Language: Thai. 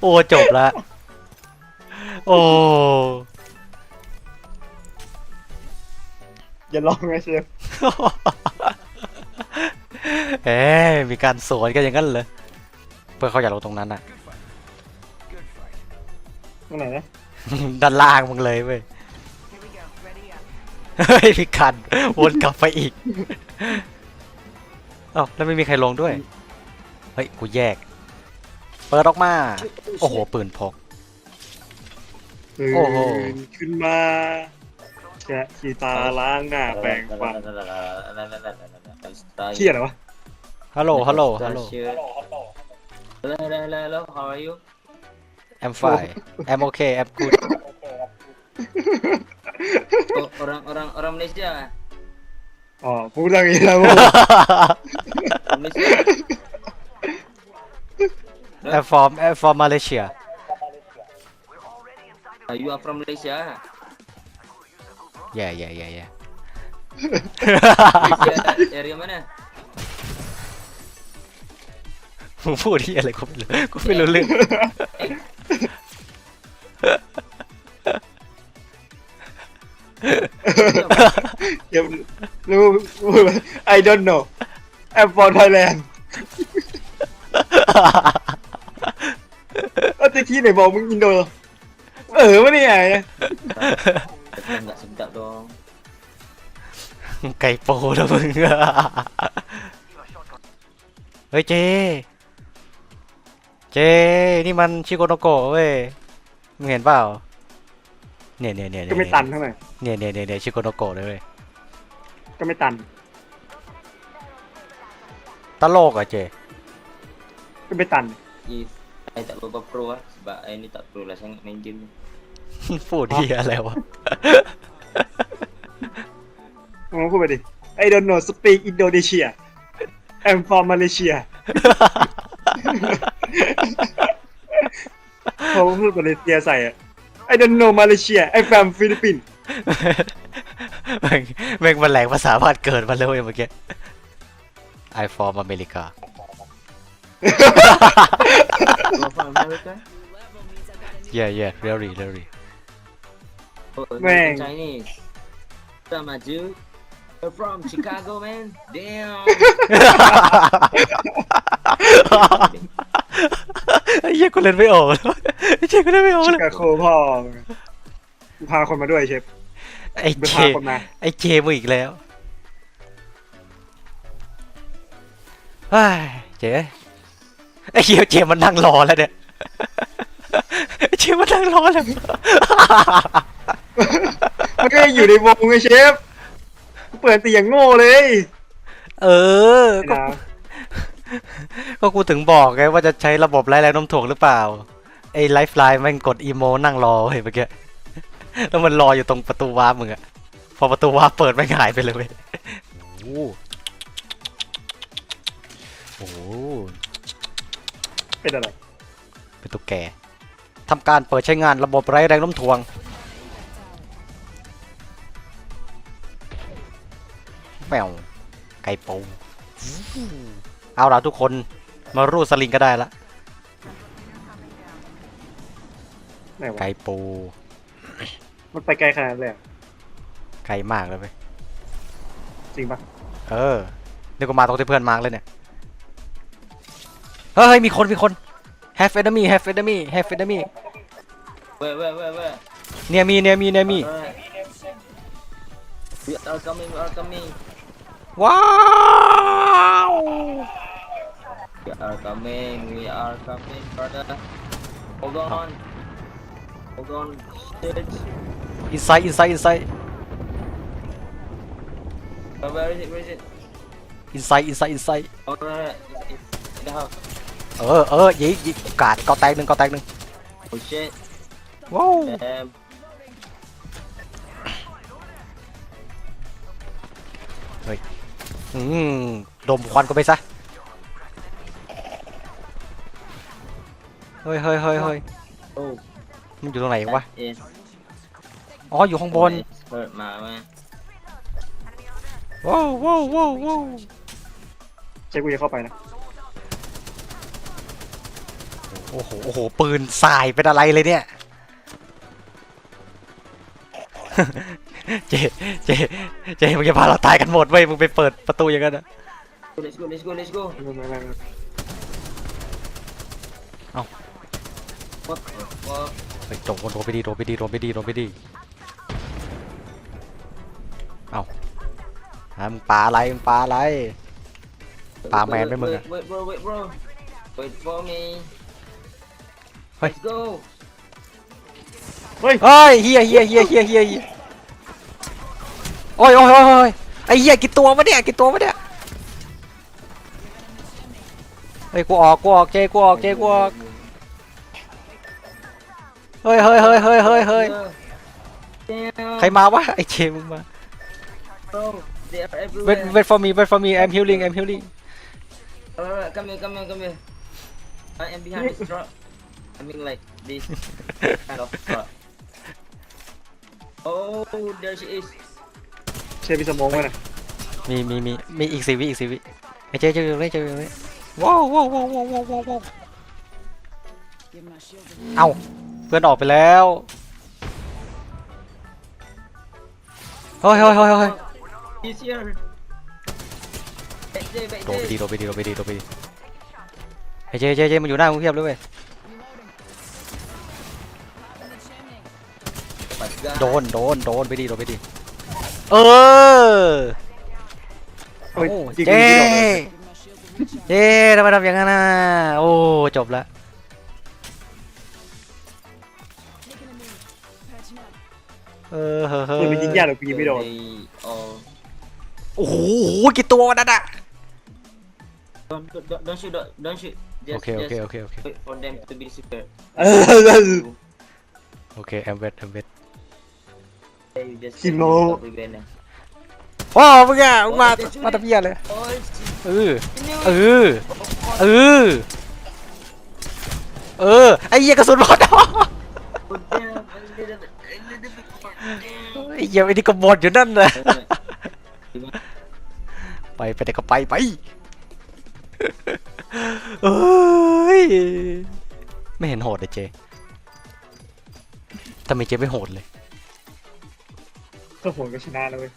โอ้จบละ โอ้อย่าลองไงเชฟเอ๊ะมีการสวนกันอย่างนั้นเลยเพื่อเขาอยากลงตรงนั้นอะตรงไหนนะด้านล่างมึงเลยเว้ยเฮ้ยมีการวนกลับไปอีกเอ้าแล้วไม่มีใครลงด้วย เฮ้ย กูแยก เปิดออกมา โอ้โห ปืนพกตื่โอ้โหนขึ้นมาแกะขีตาล้างหน้าแปรงฟันเที่ยอะไรวะ ฮัลโหล ฮัลโหล ฮัลโหล Hello, hello, hello, hello. How are you? I'm fine I'm okay I'm good Oh, orang orang orang Malaysia. ah? อ๋อพูดอย่างนี้แล้ว Orang Malaysia. I'm from I'm from Malaysia Ah, you are from Malaysia. ah? yeah yeah yeah yeah Malaysia area mana? มึงพูดที่อะไรกูไม่รู้กูไม่รู้เรื่อง เดี๋ยวรู้ I don't know I'm from Thailand เอา ตะกี้ไหนบอกมึงอินโดเออวะเนี่ย Enggak sedap dong. ไก่โปแล้วมึง เฮ้ยเจ เจ นี่มันชิโกโนโกะเว้ย มึงเห็นเปล่า เนี่ยเนี่ยเนี่ยก็ไม่ตันเท่าไหร่เนี่ยเนี่ยเนี่ยเนี่ยชิโกโนโกะเลยเว้ย ก็ไม่ตัน ตลกอะเจ ก็ไม่ตัน If I tak berapa pro lah sebab I ni tak pro lah sangat main game ni. พูดที่อะไรวะ มึงพูดไปดิ I don't know speak Indonesia I'm from Malaysia เขาพูดมาเลเซียใส่อะ I don't know Malaysia I'm from Philippines แม่งแม่งมันแหลงภาษาบ้านเกิดมาเลยเว้ยเมื่อกี้ I from America You are from America? yeah yeah really really Oh, you Man. from Chinese. Sama ju. You're from Chicago, man. Damn. ไอ้เหี้ยกูเล่นไม่ออกแล้วไอ้เจ๊กูเล่นไม่ออกชิเลยคาโคพ่อมึงพาคนมาด้วยเชฟไอ้ไปเจ พาคนมา ไอ้เจมึงอีกแล้วเฮ้ยเจ๊ ไอ้เหี้ยเจมันนั่งรอแล้วเนี่ยไอ้เจมันนั่งรอแล้วมันก็ยังอยู่ในวงไงเชฟกูเปิดตีอย่างโง่เลย เออ ก็นะก็กูถึงบอกไงว่าจะใช้ระบบไร้แรงโน้มถ่วงหรือเปล่า ไอ้ไลฟ์ไลน์มันกดอีโมนั่งรอเฮ้ยเมื่อกี้แล้วมันรออยู่ตรงประตูวาร์ปมึงอะพอประตูวาร์ปเปิดไม่งหายไปเลยเว้ยโอ้โหโอ้โห เป็นอะไร เป็นตุ๊กแกทำการเปิดใช้งานระบบไร้แรงโน้มถ่วง แมว ไก่ปูเอาล่ะทุกคนมารูดสลิงก็ได้ละ ไหนวะไก่ปู มันไปไกลขนาดนั้นเลยเหรอไกลมากเลยเว้ยจริงปะเออเดี๋ยวกูมาตรงที่เพื่อนมาร์กเลยเนี่ย เฮ้ยมีคนมีคน have enemy have enemy have enemy Where, where, where, where? near me near me near me Alright. We are coming, we are coming. ว้าว We are coming, we are coming, brother. Hold on. Hold on. Shit. inside inside inside Where, where is it? Where is it? inside inside inside Alright. It's, it's in the house. เออเออยิงยิงกาดกอแตกหนึ่งกอแตกหนึ่ง Oh shit. ว้าว Damn. อืมดมควันก็ไปซะ เฮ้ยเฮ้ยเฮ้ยเฮ้ย Oh. มันอยู่ตรงไหนวะ that is อ๋อ อยู่ข้างบน hurt my man. ว้าวว้าวว้าวว้าวเชฟกูจะเข้าไปนะ โอ้โหโอ้โห โอ้โห ปืนสายเป็นอะไรเลยเนี่ย เจ เจ เจมึงจะพาเราตายกันหมดเว้ย มึงไปเปิดประตูอย่างนั้นอะ Let's go, let's go, let's go. ไม่ไม่ไม่ไม่ What the fuck? เฮ้ยโดนโดนไปดีโดนไปดีโดนไปดีโดนไปดีเอาอะมึงปาอะไร มึงปาอะไร Ba Wait, man wait, với mừng à? wait, wait, bro, wait, bro. Wait for me. Hey. Let's go. เฮ้ยเฮียเฮียเฮียเฮียเฮียเฮียโอ้ยโอ้ยโอ้ยโอ้ยไอ้เฮียกี่ตัววะเนี่ยกี่ตัววะเนี่ยเฮ้ยกูออกกูออกเจกูออกเจกูออกเฮ้ยเฮ้ยเฮ้ยเฮ้ยเฮ้ยเฮ้ย Damn. ใครมาวะไอ้เจมึงมา Bro, they are everywhere. wait wait for me wait for me I'm healing I'm healing Alright, come here, come here, come here. I am behind this truck. I mean like this kind of truck. Oh, there she is. เชฟพี่สมองไว้นะมีมีมีมีอีกสี่วิอีกสี่วิไอ้เจเจอยู่ตรงนี้เจอยู่ตรงนี้ว้าวว้าวว้าวว้าวว้าวว้าวว้าวเอ้าเพื่อนออกไปแล้วเฮ้ยเฮ้ยเฮ้ยเฮ้ย He's here. Back there, back โดนไป there. ดีโดนไปดีโดนไปดีโดนไปดีไอ้เจเจเจมันอยู่หน้ามึงเพียบเลยเว้ย โดนโดนโดนไปดีโดนไปดีเออเฮ้ยโอ้จริงเจๆที่ดอกเลยเจทำไมทำอย่างนั้นน่ะโอ้จบละเออเฮ้อเฮ้ปืนมันยิงยากหรอกกูยิงไม่โดน They all โอ้โหกี่ตัววะนั่นอะ don't don't don't shoot don't, don't shoot. Just, โอเคโอเค just โอเคโอเค wait for them to be secure. เออ โอเคแอมเวทแอมเวท Hey, you just Kimo. stop the gun now. โอ้มึงอะมึงมา มาทำเพี้ยเลย Oh, shit. เออ เออ เออ เออ ไอ้เหี้ยกระสุนหมด Oh, damn. A little, a little bit more. Damn. ไอ้เหี้ยไอ้นี่ก็หมดอยู่นั่นนะ Gimana? ไปไปไหนก็ไปไปเอ้ยไม่เห็นโหดเลยเจทำไมเจไม่โหดเลย ถ้าโหนก็ชนะแล้วเว้ย